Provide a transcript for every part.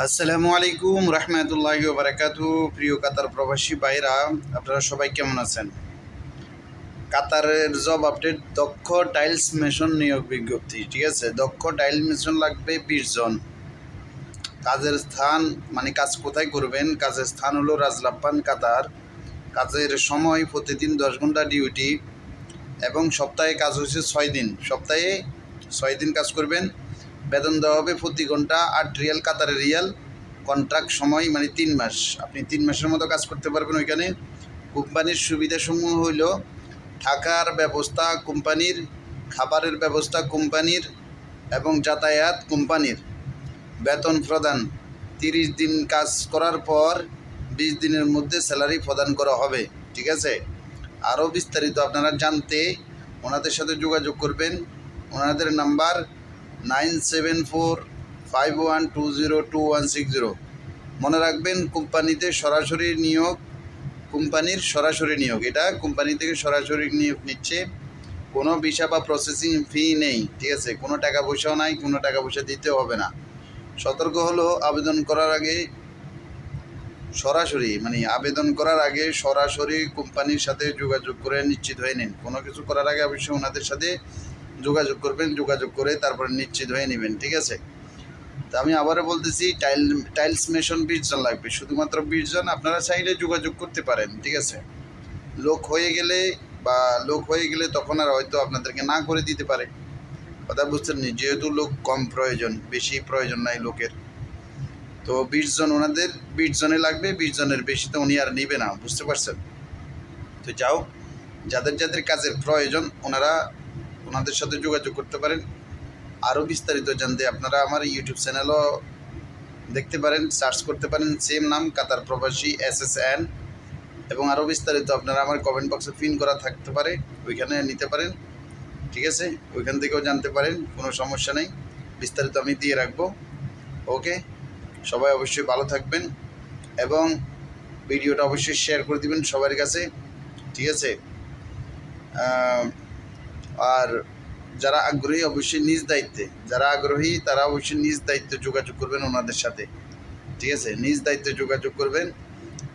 আসসালামু আলাইকুম, রহমতুল্লাহ বারাকাতু। প্রিয় কাতার প্রবাসী ভাইরা আপনারা সবাই কেমন আছেন? কাতারের জব আপডেট দক্ষ টাইলস মেশন নিয়োগ বিজ্ঞপ্তি, ঠিক আছে? দক্ষ টাইল মেশন লাগবে বিশ জন। কাজের স্থান মানে কাজ কোথায় করবেন? কাজের স্থান হলো রাজলাপ্পান, কাতার। কাজের সময় প্রতিদিন দশ ঘণ্টা ডিউটি এবং সপ্তাহে কাজ হচ্ছে ছয় দিন। সপ্তাহে ছয় দিন কাজ করবেন। বেতন দেওয়া হবে প্রতি ঘণ্টা আট রিয়াল কাতারের রিয়াল। কন্ট্রাক্ট সময় মানে তিন মাস। আপনি তিন মাসের মতো কাজ করতে পারবেন ওইখানে। কোম্পানির সুবিধাসমূহ হইল থাকার ব্যবস্থা কোম্পানির, খাবারের ব্যবস্থা কোম্পানির এবং যাতায়াত কোম্পানির। বেতন প্রদান। তিরিশ দিন কাজ করার পর বিশ দিনের মধ্যে স্যালারি প্রদান করা হবে। ঠিক আছে? আরও বিস্তারিত আপনারা জানতে ওনাদের সাথে যোগাযোগ করবেন। ওনাদের number nine seven four five one two zero two one six zero. মনে রাখবেন, কোম্পানিতে সরাসরি নিয়োগ, কোম্পানির সরাসরি নিয়োগ। এটা কোম্পানি থেকে সরাসরি নিয়োগ নিচ্ছে। কোনো ভিসা বা প্রসেসিং ফি নেই, ঠিক আছে? কোনো টাকা পয়সাও নাই, কোনো টাকা পয়সা দিতে হবে না। সতর্ক হলো, আবেদন করার আগে সরাসরি মানে আবেদন করার আগে সরাসরি কোম্পানির সাথে যোগাযোগ করে নিশ্চিত হয়ে নিন। কোনো কিছু করার আগে অবশ্যই ওনাদের সাথে যোগাযোগ করবেন, যোগাযোগ করে তারপরে নিশ্চিত হয়ে নেবেন, ঠিক আছে? তা আমি আবারও বলতেছি, টাইল, টাইলস মেশন বিশ জন লাগবে, শুধুমাত্র বিশ জন আপনারা চাইলে যোগাযোগ করতে পারেন, ঠিক আছে? লোক হয়ে গেলে বা লোক হয়ে গেলে তখন আর হয়তো আপনাদেরকে না করে দিতে পারে। কথা বুঝতেন নি? যেহেতু লোক কম প্রয়োজন, বেশি প্রয়োজন নাই লোকের। তো বিশ জন ওনাদের, বিশ জনে লাগবে, বিশ জনের বেশি তো উনি আর নিবে না, বুঝতে পারছেন? তো যাও যাদের যাদের কাজের প্রয়োজন, ওনারা ওনাদের সাথে যোগাযোগ করতে পারেন। আরও বিস্তারিত জানতে আপনারা আমার ইউটিউব চ্যানেলও দেখতে পারেন সার্চ করতে পারেন। সেম নাম, কাতার প্রবাসী এস এস এন এবং আরও বিস্তারিত আপনারা আমার কমেন্ট বক্সে পিন করা থাকতে পারে, ওইখানে নিতে পারেন। ঠিক আছে? ওইখান থেকেও জানতে পারেন, কোনো সমস্যা নেই। বিস্তারিত আমি দিয়ে রাখব। ওকে? সবাই অবশ্যই ভালো থাকবেন এবং ভিডিওটা অবশ্যই শেয়ার করে দিবেন সবার কাছে। ঠিক আছে? আর যারা আগ্রহী অবশ্যই নিজ দায়িত্বে, যারা আগ্রহী তারা অবশ্যই নিজ দায়িত্বে যোগাযোগ করবেন ওনাদের সাথে। ঠিক আছে? নিজ দায়িত্বে যোগাযোগ করবেন।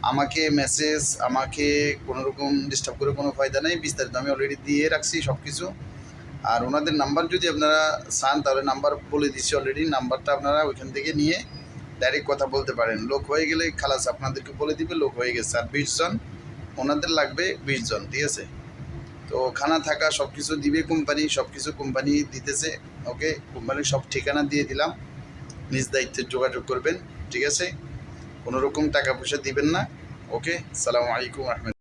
আমাকে মেসেজ আমাকে কোনো রকম ডিস্টার্ব করে কোনো ফায়দা নেই। বিস্তারিত আমি অলরেডি দিয়ে রাখছি সব কিছু আর ওনাদের নাম্বার যদি আপনারা চান, তাহলে নাম্বার বলে দিচ্ছি অলরেডি নাম্বারটা আপনারা ওইখান থেকে নিয়ে ডাইরেক্ট কথা বলতে পারেন। লোক হয়ে গেলে খালাস আপনাদেরকে বলে দিবে, লোক হয়ে গেছে। আর বিশ জন, ওনাদের লাগবে বিশ জন। ঠিক আছে? তো খানা থাকা সব কিছু দিবে কোম্পানি সব কিছু কোম্পানি দিতেছে ওকে কোম্পানির সব ঠিকানা দিয়ে দিলাম। নিজ দায়িত্বে যোগাযোগ করবেন, ঠিক আছে? কোনো রকম টাকা পয়সা দিবেন না ওকে সালামু আলাইকুম রহমতুল্লাহ